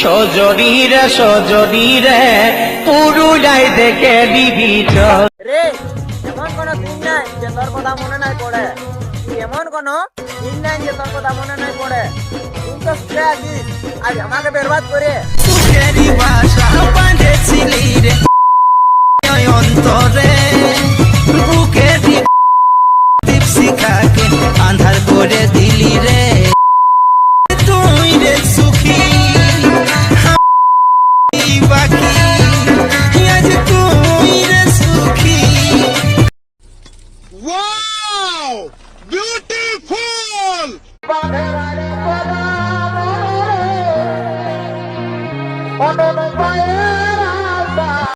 সজনীরে সজনীরে পুরুলাই দেখে দিবি রে এমন কোনো দিন নাই যে তোর কথা মনে নাই পড়ে। এমন কোনো দিন নাই যে তোর কথা মনে নাই পড়ে। তুই তো আজ আমাকে বেরবাদ করে। বাকি আজ তুই রে সুখী ওয়াও বিউটিফুল অনন্য